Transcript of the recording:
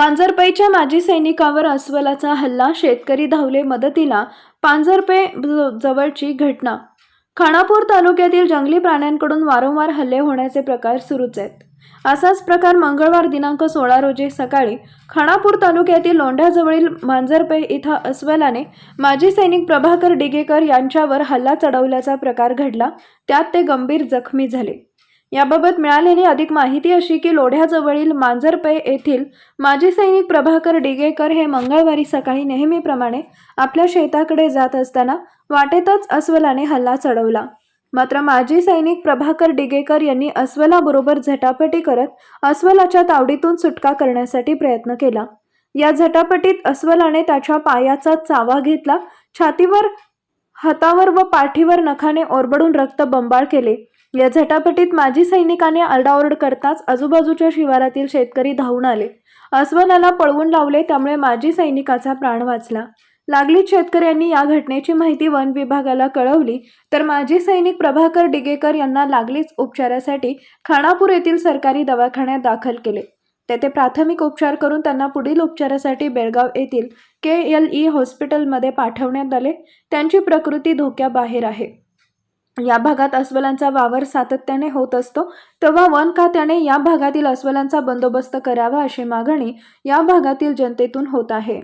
मांजरपेच्या माजी सैनिकावर अस्वलाचा हल्ला शेतकरी धावले मदतीला पांजरपे ज- जवळची घटना. खानापूर तालुक्यातील जंगली प्राण्यांकडून वारंवार हल्ले होण्याचे प्रकार सुरूच आहेत. असाच प्रकार मंगळवार दिनांक सोळा रोजी सकाळी खानापूर तालुक्यातील लोंढ्याजवळील मांजरपे इथं अस्वलाने माजी सैनिक प्रभाकर डिगेकर यांच्यावर हल्ला चढवल्याचा प्रकार घडला त्यात ते गंभीर जखमी झाले. याबाबत मिळालेली अधिक माहिती अशी की लोढ्याजवळील मांजरपे येथील माजी सैनिक प्रभाकर डिगेकर हे मंगळवारी सकाळी नेहमीप्रमाणे आपल्या शेताकडे जात असताना वाटेतच अस्वलाने हल्ला चढवला. मात्र माजी सैनिक प्रभाकर डिगेकर यांनी अस्वलाबरोबर झटापटी करत अस्वलाच्या तावडीतून सुटका करण्यासाठी प्रयत्न केला. या झटापटीत अस्वलाने त्याच्या पायाचा चावा घेतला छातीवर हातावर व पाठीवर नखाने ओरबडून रक्त बंबाळ केले. या झटापटीत माजी सैनिकाने आरडाओरड करताच आजूबाजूच्या शिवारातील शेतकरी धावून आले. अस्वलाला पळवून लावले त्यामुळे माजी सैनिकाचा प्राण वाचला. लागलीच शेतकऱ्यांनी या घटनेची माहिती वन विभागाला कळवली तर माजी सैनिक प्रभाकर डिगेकर यांना लागलीच उपचारासाठी खानापूर येथील सरकारी दवाखान्यात दाखल केले. तेथे प्राथमिक उपचार करून त्यांना पुढील उपचारासाठी बेळगाव येथील के एल ई हॉस्पिटलमध्ये पाठवण्यात आले. त्यांची प्रकृती धोक्याबाहेर आहे. या भागात अस्वलांचा वावर सातत्याने होत असतो तेव्हा वन खात्याने या भागातील अस्वलांचा बंदोबस्त करावा अशी मागणी या भागातील जनतेतून होत आहे.